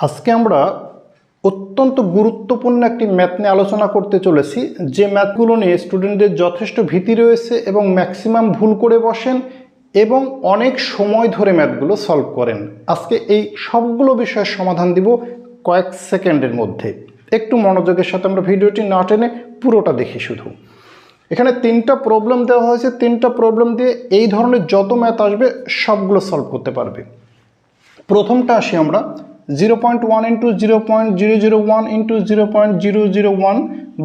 আজকে আমরা অত্যন্ত গুরুত্বপূর্ণ একটি ম্যাথ নিয়ে আলোচনা করতে চলেছি। যে ম্যাথগুলো নিয়ে স্টুডেন্টদের যথেষ্ট ভীতি রয়েছে এবং ম্যাক্সিমাম ভুল করে বসেন এবং অনেক সময় ধরে ম্যাথগুলো সলভ করেন। আজকে এই সবগুলো বিষয়ের সমাধান দিব কয়েক সেকেন্ডের মধ্যে। একটু মনোযোগের সাথে আমরা ভিডিওটি না টেনে পুরোটা দেখি শুধু। এখানে তিনটা প্রবলেম দেওয়া হয়েছে। তিনটা প্রবলেম দিয়ে এই ধরনের যত ম্যাথ আসবে সবগুলো সলভ করতে পারবে। প্রথমটা আসি আমরা। Zero point one into zero point zero zero one into zero point zero zero one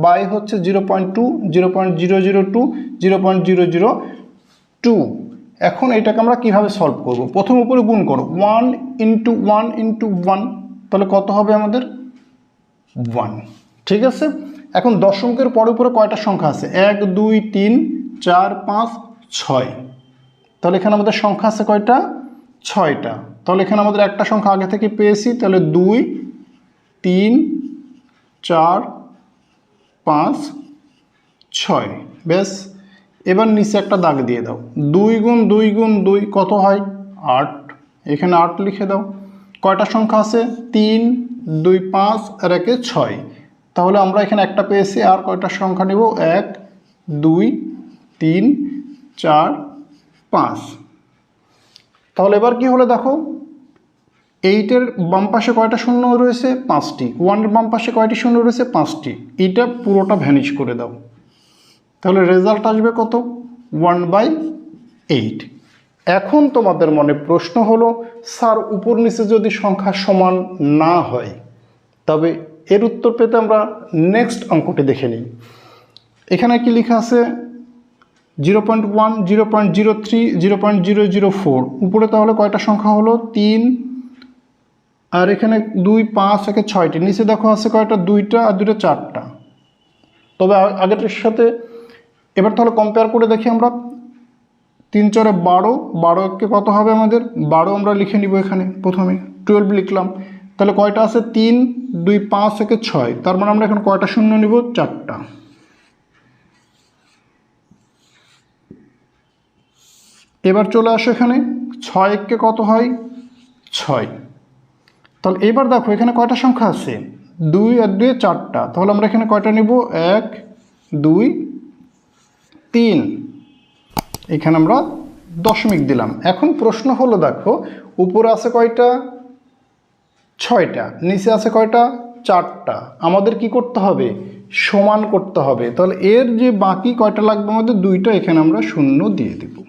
by হচ্ছে zero point two zero point zero zero two zero point zero zero two এখন এটাকে আমরা কীভাবে সলভ করব? প্রথম উপরে গুণ করো। One into one into one তাহলে কত হবে আমাদের? ওয়ান ঠিক আছে? এখন দশমিকের পরে উপরে কয়টা সংখ্যা আছে? এক, দুই, তিন, চার, পাঁচ, ছয়। তাহলে এখানে আমাদের সংখ্যা আছে কয়টা? ছয়টা। তাহলে এখানে আমাদের একটা সংখ্যা আগে থেকে পেয়েছি, তাহলে দুই, তিন, চার, পাঁচ, ছয়। বেশ এবার নিচে একটা দাগ দিয়ে দাও। দুই গুণ দুই গুণ দুই কত হয়? আট। এখানে আট লিখে দাও। কয়টা সংখ্যা আছে? তিন, দুই, পাঁচ, আর একে ছয়। তাহলে আমরা এখানে একটা পেয়েছি, আর কয়টা সংখ্যা নেব? এক, দুই, তিন, চার, পাঁচ। তাহলে এবার কি হলো দেখো? এইটের বাম পাশে কয়টা শূন্য রয়েছে? পাঁচটি। ওয়ানের বাম পাশে কয়টি শূন্য রয়েছে? পাঁচটি। এইটা পুরোটা ভ্যানিশ করে দাও। তাহলে রেজাল্ট আসবে কত? ওয়ান বাই এইট এখন তোমাদের মনে প্রশ্ন হলো, স্যার উপর নিচে যদি সংখ্যা সমান না হয়, তবে এর উত্তর পেতে আমরা নেক্সট অঙ্কটি দেখে নিই। এখানে কি লেখা আছে? Zero point one, zero point zero three, zero point zero zero four. উপরে তাহলে কয়টা সংখ্যা হলো? তিন। আর এখানে দুই, পাঁচ, একে ছয়টি। নিচে দেখো আছে কয়টা? দুইটা আর দুইটা চারটা। তবে আগেরটার সাথে এবার তাহলে কম্পেয়ার করে দেখি আমরা। তিন চারে বারো বারো একে কত হবে আমাদের? বারো আমরা লিখে নিব এখানে প্রথমে। টুয়েলভ লিখলাম। তাহলে কয়টা আছে? তিন, দুই, পাঁচ, একে ছয়। তার মানে আমরা এখন কয়টা শূন্য নিব? চারটা। এবার চলে আসো এখানে। ছয় এককে কত হয়? ছয়। তাহলে এবার দেখো, এখানে কয়টা সংখ্যা আছে? দুই আর দুই চারটা। তাহলে আমরা এখানে কয়টা নিব? এক, দুই, তিন। এখানে আমরা দশমিক দিলাম। এখন প্রশ্ন হলো, দেখো, উপরে আছে কয়টা? ছয়টা। নিচে আছে কয়টা? চারটা। আমাদের কি করতে হবে? সমান করতে হবে। তাহলে এর যে বাকি কয়টা লাগবে আমাদের দুইটা এখানে আমরা শূন্য দিয়ে দেব।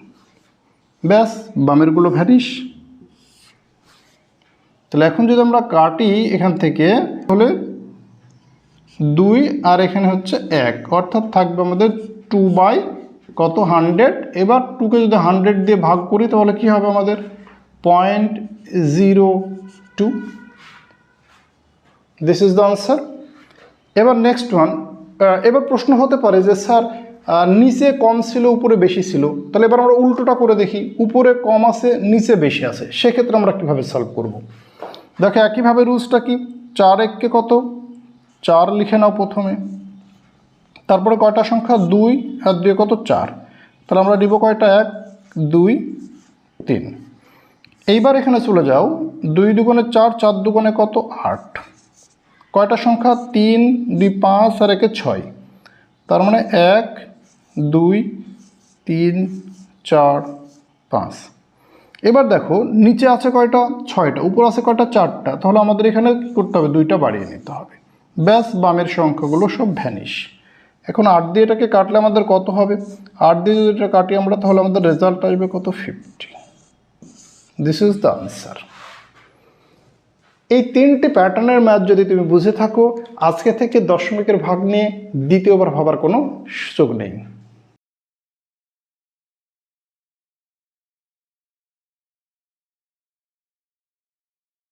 ব্যাস বামেরগুলো ভ্যানিশ তাহলে এখন যদি আমরা কাটি এখান থেকে, তাহলে দুই আর এখানে হচ্ছে এক। অর্থাৎ থাকবে আমাদের টু বাই কত হান্ড্রেড এবার টুকে যদি হান্ড্রেড দিয়ে ভাগ করি, তাহলে কি হবে আমাদের point zero two this is the answer এবার নেক্সট ওয়ান এবার প্রশ্ন হতে পারে যে, স্যার নিচে কম ছিল, উপরে বেশি ছিল। তাহলে এবার আমরা উল্টোটা করে দেখি, উপরে কম আছে, নিচে বেশি আছে। সেক্ষেত্রে আমরা কীভাবে সলভ করব? দেখো, একইভাবে রুলসটা কি? চার এককে কত? চার লিখে নাও প্রথমে। তারপরে কয়টা সংখ্যা? দুই। আর দুই কত? চার। তাহলে আমরা দিব কয়টা? এক, দুই, তিন। এইবার এখানে চলে যাও। দুই দুগুণে চার চার দুগুণে কত? আট। কয়টা সংখ্যা? তিন, দুই, পাঁচ, আর একে ছয়। তার মানে এক দুই, তিন, চার, পাঁচ। এবার দেখো, নিচে আছে কয়টা? ছয়টা। উপর আছে কয়টা? চারটা। তাহলে আমাদের এখানে কী করতে হবে দুইটা বাড়িয়ে নিতে হবে। ব্যাস, বামের সংখ্যাগুলো সব ভ্যানিশ। এখন আট দিয়ে এটাকে কাটলে আমাদের কত হবে? আট দিয়ে যদি এটা কাটি আমরা, তাহলে আমাদের রেজাল্ট আসবে কত? Fifty this is the answer এই তিনটি প্যাটার্নের ম্যাথ যদি তুমি বুঝে থাকো, আজকে থেকে দশমিকের ভাগ নিয়ে দ্বিতীয়বার ভাবার কোনো সুযোগ নেই।